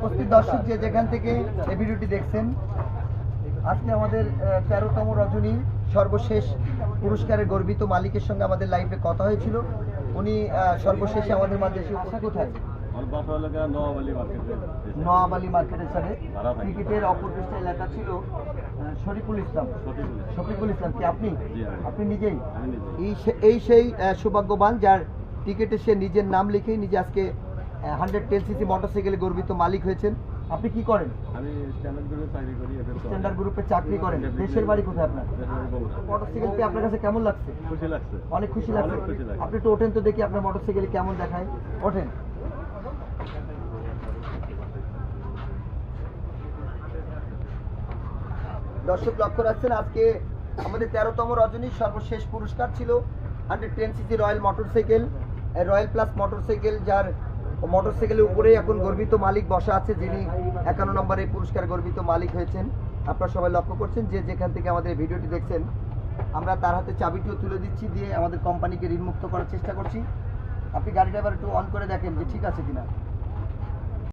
উপস্থিত দর্শক যে যেখান থেকে এই ভিডিওটি দেখছেন আজকে আমাদের তেরোতম রজনী সর্বশেষ পুরস্কারের গর্বিত মালিকের সঙ্গে আমাদের লাইভে কথা হয়েছিল। উনি সর্বশেষে আমাদের মাঝে এসে নোয়াবালি মার্কেটে নোয়াবালি মার্কেটের সাথে। ক্রিকেটের এলাকা ছিল শরীফুল ইসলাম। শফিকুল ইসলাম। কি আপনি? আপনি নিজেই? এই সেই সৌভাগ্যবান যার টিকেটে সে নিজের নাম লিখেই নিজে আজকে হান্ড্রেড টেন সিসি মোটরসাইকেলে গর্বিত মালিক হয়েছেন। আপনি কি করেন? আমি স্ট্যান্ডার্ড গ্রুপে চাকরি করি স্ট্যান্ডার্ড গ্রুপে চাকরি করেন। দেশের বাড়ি কোথায় আপনার? মোটরসাইকেল পেয়ে আপনার কাছে কেমন লাগছে? খুশি লাগছে। অনেক খুশি লাগছে। আপনি একটু ওঠেন তো দেখি আপনার মোটরসাইকেলে কেমন দেখায়। ওঠেন। দর্শক লক্ষ্য রাখছেন আজকে আমাদের তেরোতম রজনীর সর্বশেষ পুরস্কার ছিল hundred ten CC royal motorcycle royal plus motorcycle যার মোটরসাইকেলের উপরেই এখন গর্বিত মালিক বসা আছে, যিনি একান্ন নম্বরে পুরস্কার গর্বিত মালিক হয়েছেন। আপনারা সবাই লক্ষ্য করছেন যে যেখান থেকে আমাদের ভিডিওটি দেখছেন, আমরা তার হাতে চাবিটিও তুলে দিচ্ছি দিয়ে আমাদের কোম্পানিকে ঋণমুক্ত করার চেষ্টা করছি। আপনি গাড়িটা এবার একটু অন করে দেখেন যে ঠিক আছে কিনা।